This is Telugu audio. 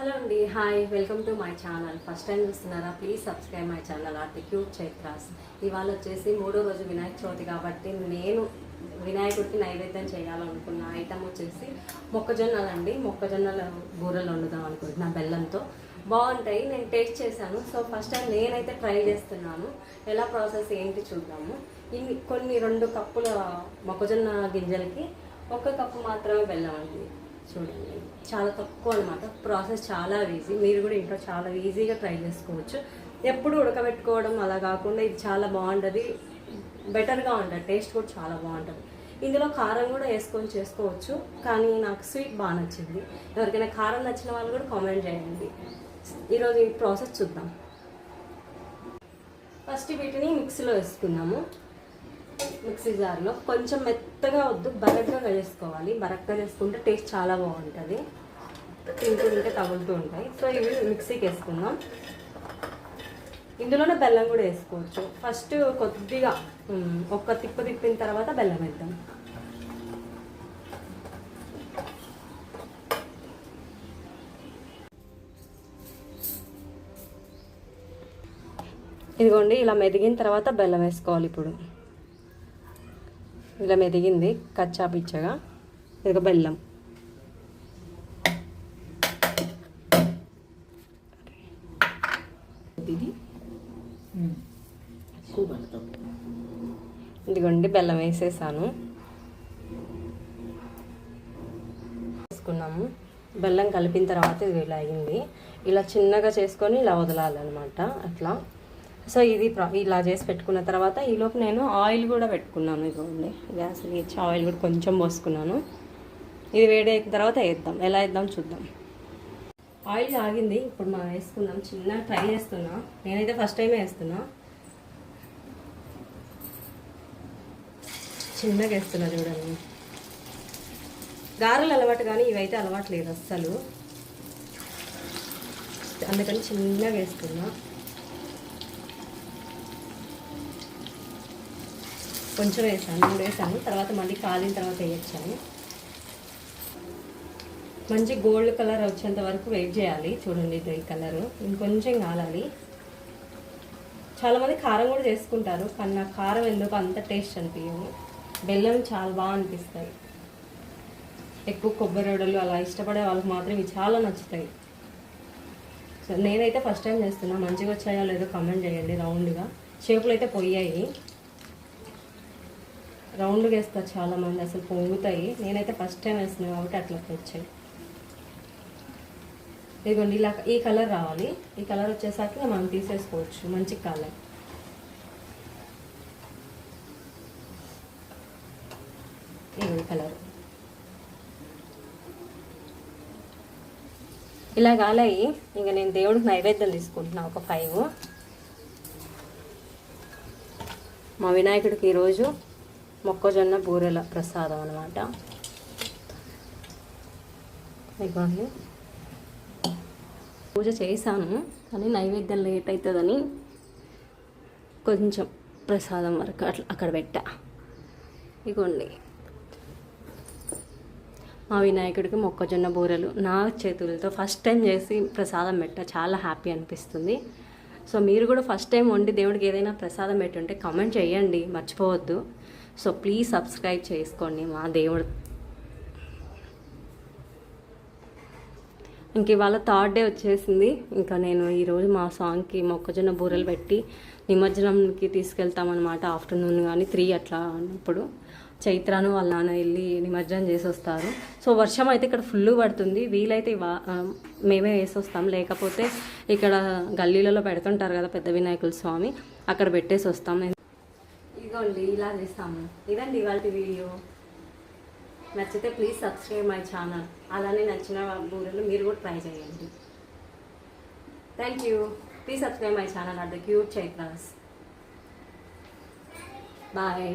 హలో అండి hi welcome to my channel. First time చూస్తున్నారా? Please subscribe my channel are the cute Chaitras. ఇవాళ వచ్చేసి మూడో రోజు వినాయక చవితి కాబట్టి నేను వినాయకుడికి నైవేద్యం చేయాలనుకున్న ఐటమ్ వచ్చేసి మొక్కజొన్నలు అండి మొక్కజొన్నల బూరలు వండుదాం అనుకుంటున్నా బెల్లంతో. బాగుంటాయి నేను టేస్ట్ చేశాను. సో ఫస్ట్ టైం నేనైతే ట్రై చేస్తున్నాను. ఎలా ప్రాసెస్ ఏంటి చూద్దాము. ఇన్ని కొన్ని రెండు కప్పుల మొక్కజొన్న గింజలకి ఒక కప్పు మాత్రమే బెల్లం అండి. చూడండి చాలా తక్కువ అనమాట ప్రాసెస్ చాలా ఈజీ మీరు కూడా ఇంట్లో చాలా ఈజీగా ట్రై చేసుకోవచ్చు. ఎప్పుడు ఉడకబెట్టుకోవడం అలా కాకుండా ఇది చాలా బాగుంటుంది. బెటర్గా ఉంటుంది. టేస్ట్ కూడా చాలా బాగుంటుంది. ఇందులో కారం కూడా వేసుకొని చేసుకోవచ్చు. కానీ నాకు స్వీట్ బాగా నచ్చింది. ఎవరికైనా కారం నచ్చిన వాళ్ళు కూడా కామెంట్ చేయండి. ఈరోజు ఈ ప్రాసెస్ చూద్దాం. ఫస్ట్ వీటిని మిక్సీలో వేసుకున్నాము మిక్సీ జార్లో. కొంచెం మెత్తగా వద్దు బరగ్గా చేసుకోవాలి బరగ్గా చేసుకుంటే టేస్ట్ చాలా బాగుంటుంది. తింటూ తగులుతూ ఉంటాయి. సో ఇవి మిక్సీకి వేసుకుందాం. ఇందులోనే బెల్లం కూడా వేసుకోవచ్చు. ఫస్ట్ కొద్దిగా ఒక్క తిప్పు తిప్పిన తర్వాత బెల్లం వేద్దాం. ఇదిగోండి ఇలా మెదిగిన తర్వాత బెల్లం వేసుకోవాలి ఇప్పుడు. ఇలా మెదిగింది కచ్చా పిచ్చగా ఇక బెల్లం. ఇది. ఇదిగోండి బెల్లం వేసేసాను. వేసుకున్నాము. బెల్లం కలిపిన తర్వాత ఇది ఇలా అయింది. ఇలా చిన్నగా చేసుకొని ఇలా వదలాలన్నమాట. అట్లా. సో ఇది ఇలా చేసి పెట్టుకున్న తర్వాత ఈలోపు నేను ఆయిల్ కూడా పెట్టుకున్నాను ఇదిగోండి. గ్యాస్ ఇచ్చి ఆయిల్ కూడా కొంచెం పోసుకున్నాను. ఇది వేడి అయిన తర్వాత వేద్దాం. ఎలా వేద్దాం చూద్దాం. ఆయిల్ ఆగింది. ఇప్పుడు మనం వేసుకుందాం. చిన్న ట్రై చేస్తున్నా. నేనైతే ఫస్ట్ టైమే వేస్తున్నా. చిన్నగా వేస్తున్నా చూడండి. గారెలు అలవాటు కానీ ఇవైతే అలవాటు లేదు అస్సలు. అందుకని చిన్నగా వేస్తున్నా. కొంచెం వేసాను మూడు వేసాను. తర్వాత మళ్ళీ కాలిన తర్వాత వేయచ్చాను. మంచి గోల్డ్ కలర్ వచ్చేంత వరకు వెయిట్ చేయాలి. చూడండి గ్రే ఈ కలర్. ఇంకొంచెం కాలాలి. చాలామంది కారం కూడా చేసుకుంటారు కానీ నాకు కారం ఎందుకు అంత టేస్ట్ అనిపించదు. బెల్లం చాలా బాగా అనిపిస్తాయి. ఎక్కువ కొబ్బరి వడలు అలా ఇష్టపడే వాళ్ళకి మాత్రం ఇవి చాలా నచ్చుతాయి. సో నేనైతే ఫస్ట్ టైం చేస్తున్నా. మంచిగా వచ్చాయో లేదో కమెంట్ చేయండి రౌండ్గా. షేపులు అయితే పోయాయి. రౌండ్గా వేస్తారు చాలామంది అసలు పొంగుతాయి. నేనైతే ఫస్ట్ టైం వేస్తున్నాను కాబట్టి అట్లా వచ్చాయి ఇదిగోండి ఇలా ఈ కలర్ రావాలి. ఈ కలర్ వచ్చేసరికి మనం తీసేసుకోవచ్చు. మంచి కలర్ ఇదిగోండి కలర్ ఇలా కాలయ్యి ఇంకా నేను దేవుడికి నైవేద్యం తీసుకుంటున్నా ఒక ఫైవ్ మా వినాయకుడికి ఈరోజు మొక్కజొన్న బూరెల ప్రసాదం అనమాట ఇదిగోండి పూజ చేశాను కానీ నైవేద్యం లేట్ అవుతుందని కొంచెం ప్రసాదం వరకు అట్లా అక్కడ పెట్టా. ఇగోండి. మా వినాయకుడికి మొక్కజొన్న బూరెలు నా చేతులతో ఫస్ట్ టైం చేసి ప్రసాదం పెట్టా. చాలా హ్యాపీ అనిపిస్తుంది. సో మీరు కూడా ఫస్ట్ టైం వండి దేవుడికి ఏదైనా ప్రసాదం పెట్టుంటే కామెంట్ చేయండి. మర్చిపోవద్దు. సో ప్లీజ్ సబ్స్క్రైబ్ చేసుకోండి మా దేవుడు. ఇంక ఇవాళ థర్డ్ డే వచ్చేసింది. ఇంకా నేను ఈరోజు మా సాంగ్కి మొక్కజొన్న బూరెలు పెట్టి నిమజ్జనంకి తీసుకెళ్తామన్నమాట ఆఫ్టర్నూన్ కానీ త్రీ అట్లా అన్నప్పుడు. చైత్రాను వాళ్ళ నాన్న వెళ్ళి నిమజ్జనం చేసి వస్తారు సో వర్షం అయితే ఇక్కడ ఫుల్ పడుతుంది. వీలైతే ఇవా మేమే వేసి వస్తాం లేకపోతే ఇక్కడ గల్లీలలో పెడుతుంటారు కదా పెద్ద వినాయకుల స్వామి అక్కడ పెట్టేసి వస్తాం ఇదిగోండి ఇలా చేస్తాము ఇదండి ఇవాళ వీడియో నచ్చితే ప్లీజ్ సబ్స్క్రైబ్ మై ఛానల్ అలానే నచ్చిన బూరెలు మీరు కూడా ట్రై చేయండి. Thank you please subscribe my channel at the cute Chaitras bye